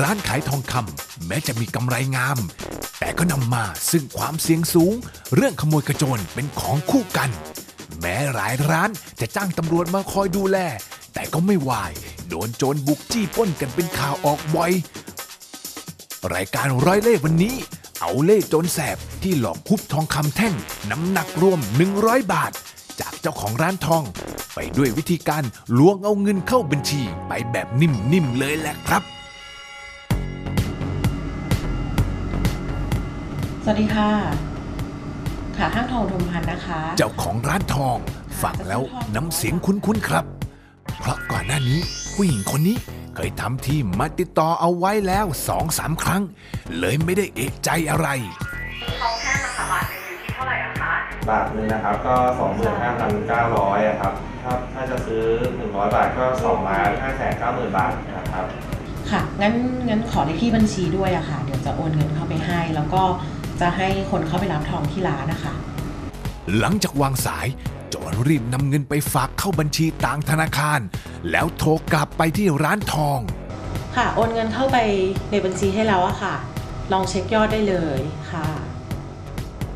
ร้านขายทองคำแม้จะมีกำไรงาม แต่ก็นำมาซึ่งความเสี่ยงสูง เรื่องขโมยกระโจนเป็นของคู่กัน แม้หลายร้านจะจ้างตำรวจมาคอยดูแล แต่ก็ไม่วายโดนโจรบุกจี้ป้นกันเป็นข่าวออกบ่อย รายการร้อยเล่วันนี้ เอาเล่โจรแสบที่หลอกคุบทองคำแท่งน้ำหนักรวม 100 บาท จากเจ้าของร้านทอง ไปด้วยวิธีการล้วงเอาเงินเข้าบัญชีไปแบบนิ่มๆเลยแหละครับ สวัสดีค่ะ ค่ะห้างทองอุทุมพันธ์นะคะ เจ้าของร้านทองฟังแล้วน้ำเสียงคุ้นๆครับ เพราะก่อนหน้านี้ผู้หญิงคนนี้เคยทำทีมาติดต่อเอาไว้แล้วสองสามครั้ง เลยไม่ได้เอกใจอะไรทองแท่งนะคะบาทหนึ่งอยู่ที่เท่าไหร่อะคะบาทหนึ่งนะครับ ก็ 25,900อะครับถ้าถ้าจะซื้อ 100 บาทก็2ล้าน5แสน90,000 บาทนะครับ ค่ะ งั้นงั้นขอเลขที่บัญชีด้วยอะค่ะ เดี๋ยวจะโอนเงินเข้าไปให้ แล้วก็ จะให้คนเข้าไปรับทองที่ร้านนะคะ หลังจากวางสายโจรรีบนำเงินไปฝากเข้าบัญชีต่างธนาคาร แล้วโทรกลับไปที่ร้านทอง ค่ะโอนเงินเข้าไปในบัญชีให้แล้วอะค่ะ ลองเช็คยอดได้เลยค่ะ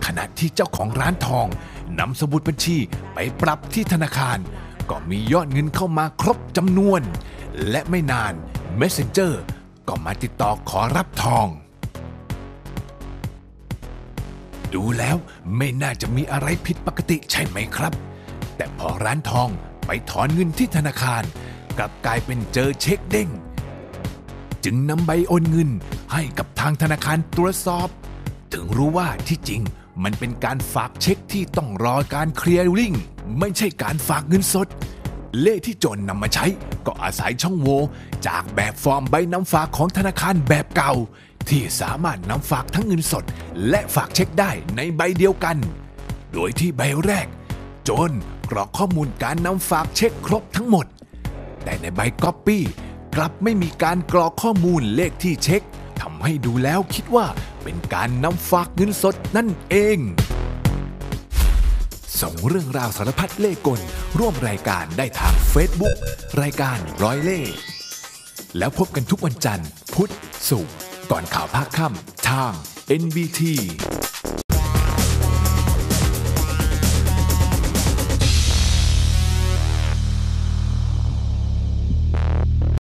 ขณะที่เจ้าของร้านทองนำสมุดบัญชีไปปรับที่ธนาคาร ก็มียอดเงินเข้ามาครบจำนวน และไม่นาน Messenger ก็มาติดต่อขอรับทอง ดูแล้วไม่น่าจะมีอะไรผิดปกติใช่ไหมครับ แต่พอร้านทองไปถอนเงินที่ธนาคาร กลับกลายเป็นเจอเช็คเด้ง จึงนำใบโอนเงินให้กับทางธนาคารตรวจสอบ ถึงรู้ว่าที่จริงมันเป็นการฝากเช็คที่ต้องรอการเคลียร์ริ่งไม่ใช่การฝากเงินสด เลขที่โจรนำมาใช้ก็อาศัยช่องโหว่จากแบบฟอร์มใบนำฝากของธนาคารแบบเก่า ที่สามารถนำฝากทั้งเงินสด และฝากเช็คได้ในใบเดียวกัน โดยที่ใบแรก โจรกรอกข้อมูลการนำฝากเช็คครบทั้งหมด แต่ในใบก๊อปปี้กลับไม่มีการกรอกข้อมูลเลขที่เช็คทำให้ดูแล้วคิดว่าเป็นการนำฝากเงินสดนั่นเองส่งเรื่องราวสารพัดเล่ห์กล ร่วมรายการได้ทาง Facebook รายการร้อยเล่ แล้วพบกันทุกวันจันทร์ พุธศุกร์ ก่อนข่าวภาคค่ำทาง NBT